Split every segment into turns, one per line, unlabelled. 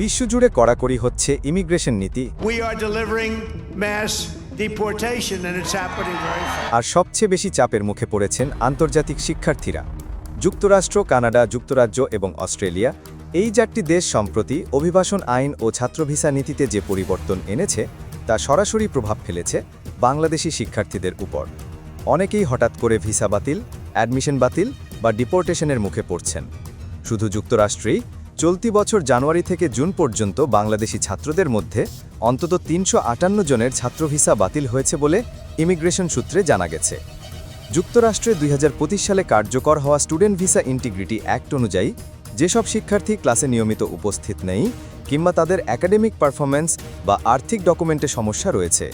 বিশ্বজুড়ে কড়াকড়ি হচ্ছে ইমিগ্রেশন নীতি. আর সবচেয়ে বেশি চাপের মুখে পড়েছেন আন্তর্জাতিক শিক্ষার্থীরা। যুক্তরাষ্ট্র কানাডা যুক্তরাজ্য এবং অস্ট্রেলিয়া এই চারটি দেশ সম্প্রতি অভিবাসন আইন ও ছাত্র ভিসা নীতিতে যে পরিবর্তন এনেছে তা সরাসরি প্রভাব ফেলেছে বাংলাদেশি শিক্ষার্থীদের উপর। অনেকেই হঠাৎ করে ভিসা বাতিল অ্যাডমিশন বাতিল বা ডিপোর্টেশনের মুখে পড়ছেন। শুধু যুক্তরাষ্ট্রেই চলতি বছর জানুয়ারি থেকে জুন পর্যন্ত বাংলাদেশি ছাত্রদের মধ্যে অন্তত তিনশো আটান্ন জনের ছাত্র ভিসা বাতিল হয়েছে বলে ইমিগ্রেশন সূত্রে জানা গেছে। যুক্তরাষ্ট্রে দুই হাজার পঁচিশ সালে কার্যকর হওয়া স্টুডেন্ট ভিসা ইন্টিগ্রিটি অ্যাক্ট অনুযায়ী যেসব শিক্ষার্থী ক্লাসে নিয়মিত উপস্থিত নেই কিংবা তাদের একাডেমিক পারফরম্যান্স বা আর্থিক ডকুমেন্টে সমস্যা রয়েছে,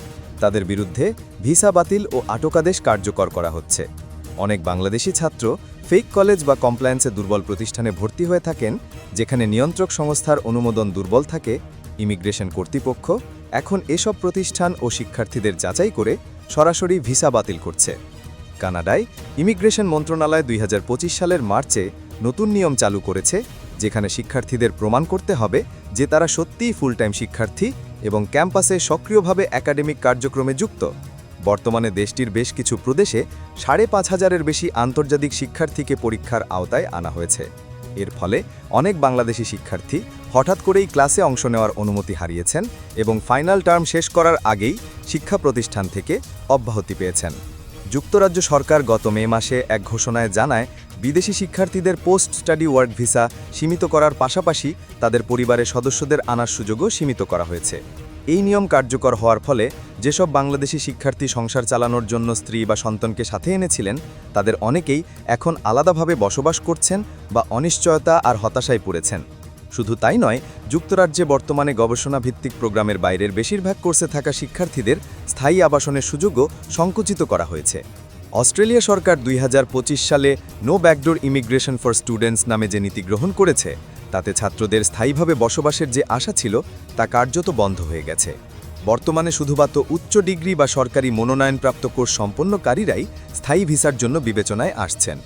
তাদের বিরুদ্ধে ভিসা বাতিল ও আটকাদেশ কার্যকর করা হচ্ছে। অনেক বাংলাদেশি ছাত্র ফেক কলেজ বা কমপ্লায়েন্সে দুর্বল প্রতিষ্ঠানে ভর্তি হয়ে থাকেন, যেখানে নিয়ন্ত্রক সংস্থার অনুমোদন দুর্বল থাকে, ইমিগ্রেশন কর্তৃপক্ষ এখন এসব প্রতিষ্ঠান ও শিক্ষার্থীদের যাচাই করে সরাসরি ভিসা বাতিল করছে। কানাডায় ইমিগ্রেশন মন্ত্রণালয় দুই হাজার পঁচিশ সালের মার্চে নতুন নিয়ম চালু করেছে, যেখানে শিক্ষার্থীদের প্রমাণ করতে হবে যে তারা সত্যিই ফুল টাইম শিক্ষার্থী এবং ক্যাম্পাসে সক্রিয়ভাবে একাডেমিক কার্যক্রমে যুক্ত। বর্তমানে দেশটির বেশ কিছু প্রদেশে সাড়ে পাঁচ হাজারের বেশি আন্তর্জাতিক শিক্ষার্থীকে পরীক্ষার আওতায় আনা হয়েছে। এর ফলে অনেক বাংলাদেশি শিক্ষার্থী হঠাৎ করেই ক্লাসে অংশ নেওয়ার অনুমতি হারিয়েছেন এবং ফাইনাল টার্ম শেষ করার আগেই শিক্ষা প্রতিষ্ঠান থেকে অব্যাহতি পেয়েছেন। যুক্তরাজ্য সরকার গত মে মাসে এক ঘোষণায় জানায়, বিদেশি শিক্ষার্থীদের পোস্ট স্টাডি ওয়ার্ক ভিসা সীমিত করার পাশাপাশি তাদের পরিবারের সদস্যদের আনার সুযোগও সীমিত করা হয়েছে। এই নিয়ম কার্যকর হওয়ার ফলে যেসব বাংলাদেশি শিক্ষার্থী সংসার চালানোর জন্য স্ত্রী বা সন্তানকে সাথে এনেছিলেন, তাদের অনেকেই এখন আলাদাভাবে বসবাস করছেন বা অনিশ্চয়তা আর হতাশায় পড়েছেন। শুধু তাই নয়, যুক্তরাজ্যে বর্তমানে গবেষণা ভিত্তিক প্রোগ্রামের বাইরের বেশিরভাগ কোর্সে থাকা শিক্ষার্থীদের স্থায়ী আবাসনের সুযোগও সংকুচিত করা হয়েছে। অস্ট্রেলিয়া সরকার দুই হাজার পঁচিশ সালে no backdoor immigration for students নামে যে নীতি গ্রহণ করেছে তাতে ছাত্রদের স্থায়ীভাবে বসবাসের যে আশা ছিল, তা কার্যত বন্ধ হয়ে গেছে। বর্তমানে শুধুমাত্র উচ্চ ডিগ্রি বা সরকারি মনোনয়নপ্রাপ্ত কোর্স সম্পন্নকারীরাই স্থায়ী ভিসার জন্য বিবেচনায় আসছেন।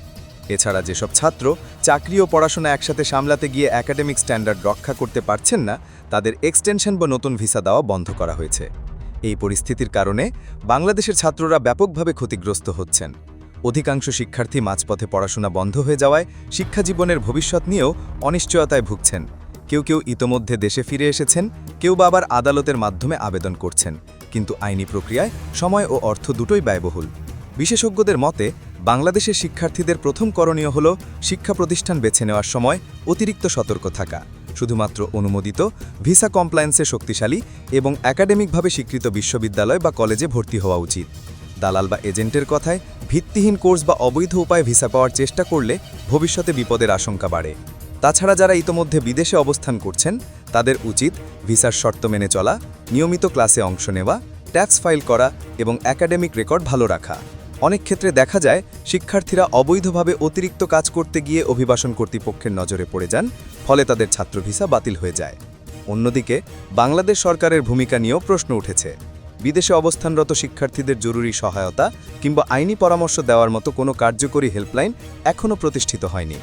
এছাড়া যেসব ছাত্র চাকরি ও পড়াশোনা একসাথে সামলাতে গিয়ে একাডেমিক স্ট্যান্ডার্ড রক্ষা করতে পারছেন না, তাদের এক্সটেনশন বা নতুন ভিসা দেওয়া বন্ধ করা হয়েছে। এই পরিস্থিতির কারণে বাংলাদেশের ছাত্ররা ব্যাপকভাবে ক্ষতিগ্রস্ত হচ্ছেন। অধিকাংশ শিক্ষার্থী মাঝপথে পড়াশোনা বন্ধ হয়ে যাওয়ায় শিক্ষা জীবনের ভবিষ্যৎ নিয়েও অনিশ্চয়তায় ভুগছেন। কেউ কেউ ইতোমধ্যে দেশে ফিরে এসেছেন, কেউ বা আবার আদালতের মাধ্যমে আবেদন করছেন। কিন্তু আইনি প্রক্রিয়ায় সময় ও অর্থ দুটোই ব্যয়বহুল। বিশেষজ্ঞদের মতে, বাংলাদেশের শিক্ষার্থীদের প্রথম করণীয় হল শিক্ষা প্রতিষ্ঠান বেছে নেওয়ার সময় অতিরিক্ত সতর্ক থাকা। শুধুমাত্র অনুমোদিত, ভিসা কমপ্লায়েন্সে শক্তিশালী এবং একাডেমিকভাবে স্বীকৃত বিশ্ববিদ্যালয় বা কলেজে ভর্তি হওয়া উচিত। দালাল বা এজেন্টের কথায় ভিত্তিহীন কোর্স বা অবৈধ উপায়ে ভিসা পাওয়ার চেষ্টা করলে ভবিষ্যতে বিপদের আশঙ্কা বাড়ে। তাছাড়া যারা ইতোমধ্যে বিদেশে অবস্থান করছেন, তাদের উচিত ভিসার শর্ত মেনে চলা, নিয়মিত ক্লাসে অংশ নেওয়া, ট্যাক্স ফাইল করা এবং একাডেমিক রেকর্ড ভালো রাখা। অনেক ক্ষেত্রে দেখা যায়, শিক্ষার্থীরা অবৈধভাবে অতিরিক্ত কাজ করতে গিয়ে অভিবাসন কর্তৃপক্ষের নজরে পড়ে যান, ফলে তাদের ছাত্র ভিসা বাতিল হয়ে যায়। অন্যদিকে, বাংলাদেশ সরকারের ভূমিকা নিয়েও প্রশ্ন উঠেছে। বিদেশে অবস্থানরত শিক্ষার্থীদের জরুরি সহায়তা কিংবা আইনি পরামর্শ দেওয়ার মতো কোনো কার্যকরী হেল্পলাইন এখনও প্রতিষ্ঠিত হয়নি।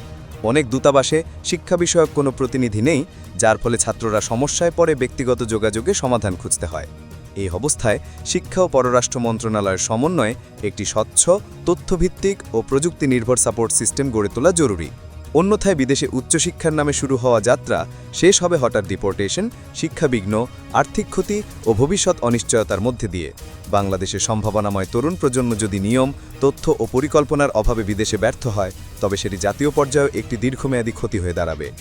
অনেক দূতাবাসে শিক্ষা বিষয়ক কোনো প্রতিনিধি নেই, যার ফলে ছাত্ররা সমস্যায় পড়ে ব্যক্তিগত যোগাযোগে সমাধান খুঁজতে হয়। এই অবস্থায় শিক্ষা ও পররাষ্ট্র মন্ত্রণালয়ের সমন্বয়ে একটি স্বচ্ছ, তথ্যভিত্তিক ও প্রযুক্তি নির্ভর সাপোর্ট সিস্টেম গড়ে তোলা জরুরি। অন্যথায় বিদেশে উচ্চশিক্ষার নামে শুরু হওয়া যাত্রা শেষ হবে হঠাৎ ডিপোর্টেশন, শিক্ষাবিঘ্ন, আর্থিক ক্ষতি ও ভবিষ্যৎ অনিশ্চয়তার মধ্যে দিয়ে। বাংলাদেশের সম্ভাবনাময় তরুণ প্রজন্ম যদি নিয়ম, তথ্য ও পরিকল্পনার অভাবে বিদেশে ব্যর্থ হয়, তবে সেটি জাতীয় পর্যায়েও একটি দীর্ঘমেয়াদী ক্ষতি হয়ে দাঁড়াবে।